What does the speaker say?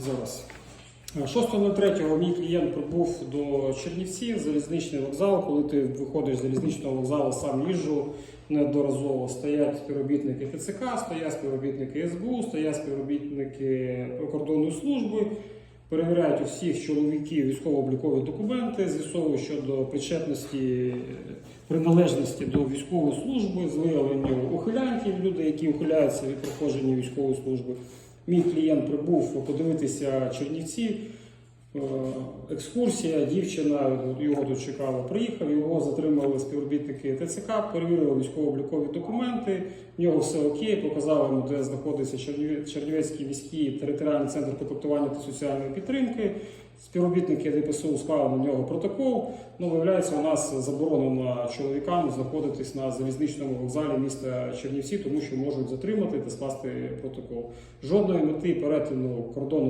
зараз. 6.03 мій клієнт прибув до Чернівців, залізничний вокзал. Коли ти виходиш з залізничного вокзалу, сам їжджу неодноразово. Стоять співробітники ТЦК, стоять співробітники СБУ, стоять співробітники прикордонної служби. Перевіряють у всіх чоловіків військово-облікові документи, з'ясовують щодо причетності, е, приналежності до військової служби, з виявленням ухилянтів, люди, які ухиляються від проходження військової служби. Мій клієнт прибув подивитися Чернівці. Е, Екскурсія, дівчина його тут чекала, приїхав, його затримали співробітники ТЦК, перевірили військово-облікові документи. В нього все окей, показали йому, де знаходиться Черніве- Чернівецький міський територіальний центр комплектування та соціальної підтримки. Співробітники ДПСУ склали на нього протокол. Ну, виявляється, у нас заборонено чоловікам знаходитись на залізничному вокзалі міста Чернівці, тому що можуть затримати та скласти протокол. Жодної мети перетину кордону